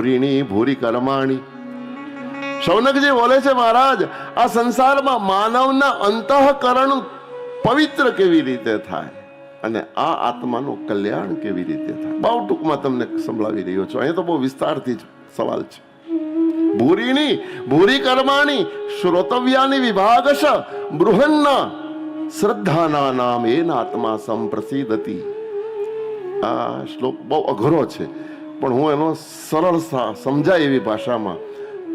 ભૂરીણી ભૂરી કર્માણી શૌનકજી બોલે છે, મહારાજ, આ સંસારમાં માનવના અંતઃકરણ પવિત્ર કેવી રીતે થાય? અને આ આત્માનું કલ્યાણ કેવી રીતે થાય? બહુ ટૂંકમાં તમને સંભળાવી રહ્યો છું. અહીંયા તો બહુ વિસ્તારથી સવાલ છે. ભૂરીની, ભૂરી કર્માણી શ્રોતવ્યાની વિભાગશ, બૃહન્ના, શ્રદ્ધાના નામ એના આત્મા સંપ્રસિદ્ધતી આ શ્લોક બહુ અઘરો છે. પણ હું એનો સરળ સમજાય એવી ભાષામાં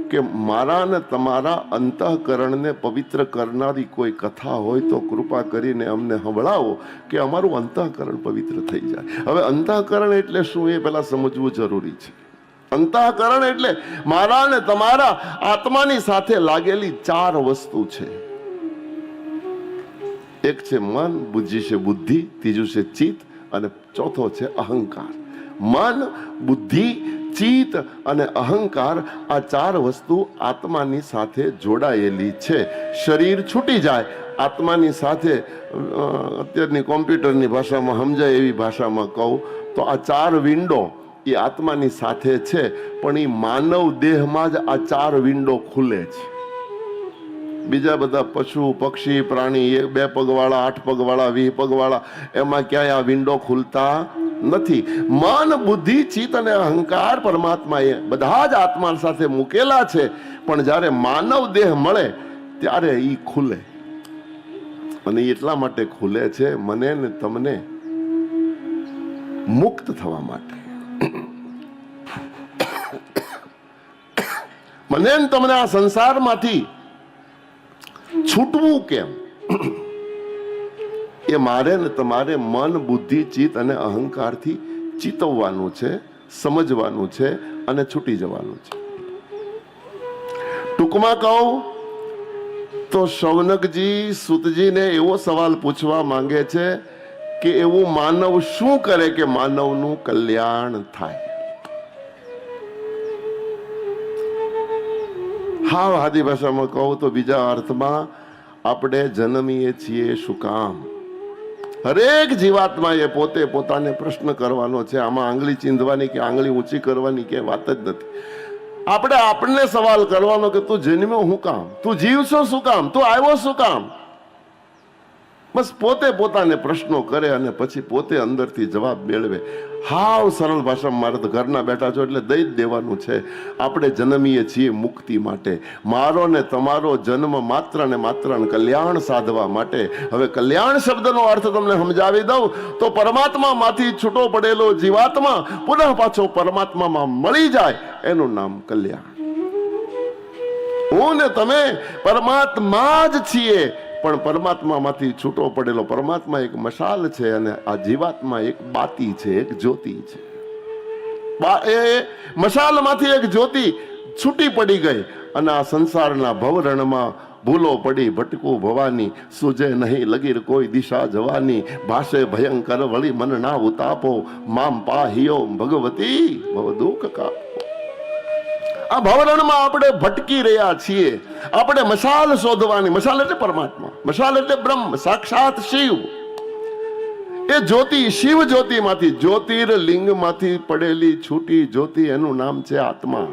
કે મારા અને તમારા અંતઃકરણને પવિત્ર કરનારી કોઈ કથા હોય તો કૃપા કરીને અમને સંભળાવો કે અમારું અંતઃકરણ પવિત્ર થઈ જાય. હવે અંતઃકરણ એટલે શું એ પહેલાં સમજવું જરૂરી છે. અંતઃકરણ એટલે મારા અને તમારા આત્માની સાથે લાગેલી ચાર વસ્તુ છે. એક છે મન, બીજી છે બુદ્ધિ, ત્રીજું છે ચિત્ત અને ચોથો છે અહંકાર. મન, બુદ્ધિ, ચિત્ત અને અહંકાર આ ચાર વસ્તુ આત્માની સાથે જોડાયેલી છે. શરીર છૂટી જાય, આત્માની સાથે અત્યારની કોમ્પ્યુટરની ભાષામાં સમજાય એવી ભાષામાં કહું, તો આ ચાર વિન્ડો એ આત્માની સાથે છે, પણ એ માનવ દેહમાં જ આ ચાર વિન્ડો ખુલે છે. બીજા બધા પશુ, પક્ષી, પ્રાણી એ બે પગવાળા, આઠ પગવાળા, વીસ પગવાળા, એમાં ક્યાંય આ વિન્ડો ખુલતા નથી. મન, બુદ્ધિ, ચિત્ત અને અહંકાર પરમાત્માએ બધા જ આત્મા સાથે મૂકેલા છે. પણ જ્યારે માનવ દેહ મળે, ત્યારે એ ખુલે. અને એટલા માટે ખુલે છે, મને ને તમને મુક્ત થવા માટે. મને તમને આ સંસારમાંથી છૂટવું કેમ? એ મારે ને તમારે મન, બુદ્ધિ, ચિત્ત અને અહંકારથી ચિતવવાનું છે, સમજવાનું છે અને છૂટી જવાનું છે. ટૂંકમાં કહું, તો શૌનકજી, સુતજીને એવો સવાલ પૂછવા માંગે છે કે એવું માનવ શું કરે કે માનવનું કલ્યાણ થાય? હા, આદિ ભાષામાં કહું તો બીજા અર્થમાં આપણે જન્મીએ છીએ શું કામ? હરેક જીવાત્મા એ પોતે પોતાને પ્રશ્ન કરવાનો છે. આમાં આંગળી ચીંધવાની કે આંગળી ઊંચી કરવાની કે વાત જ નથી. આપણે આપણને સવાલ કરવાનો કે તું જન્મ્યો શું કામ? તું જીવશો શું કામ? તું આવ્યો શું કામ? બસ પોતે પોતાને પ્રશ્નો કરે અને પછી પોતે અંદરથી જવાબ મેળવે. હાવ સરળ ભાષામાં મારે તો ઘરના બેઠા છો એટલે દઈ જ દેવાનું છે. આપણે જન્મીએ છીએ મુક્તિ માટે. મારો ને તમારો જન્મ માત્ર ને માત્ર કલ્યાણ સાધવા માટે. હવે કલ્યાણ શબ્દનો અર્થ તમને સમજાવી દઉં તો પરમાત્મામાંથી છૂટો પડેલો જીવાત્મા પુનઃ પાછો પરમાત્મામાં મળી જાય એનું નામ કલ્યાણ. હું ને તમે પરમાત્મા જ છીએ. પણ પરમાત્મામાંથી છૂટો પડેલો પરમાત્મા એક મશાલ છે અને આ જીવાત્મા એક બાતી છે, એક જ્યોતિ છે. એ મશાલમાંથી એક જ્યોતિ છૂટી પડી ગઈ અને આ સંસારના ભવરણમાં ભૂલો પડી, ભટકું ભવાની, સુજે નહીં, લગીર કોઈ દિશા જવાની, ભાષે ભયંકર વળી મન ઉતાપો, મામ પાહિયો, ભગવતી, ભવ દુઃખ કાપો. આ ભવરણમાં આપણે ભટકી રહ્યા છીએ. આપણે મશાલ શોધવાની, મશાલ એટલે પરમાત્મા. મશાલ એટલે બ્રહ્મ, સાક્ષાત શિવ. એ જ્યોતિ, શિવ જ્યોતિમાંથી જ્યોતિર્લિંગમાંથી પડેલી છૂટી જ્યોતિ, એનું નામ છે આત્મા.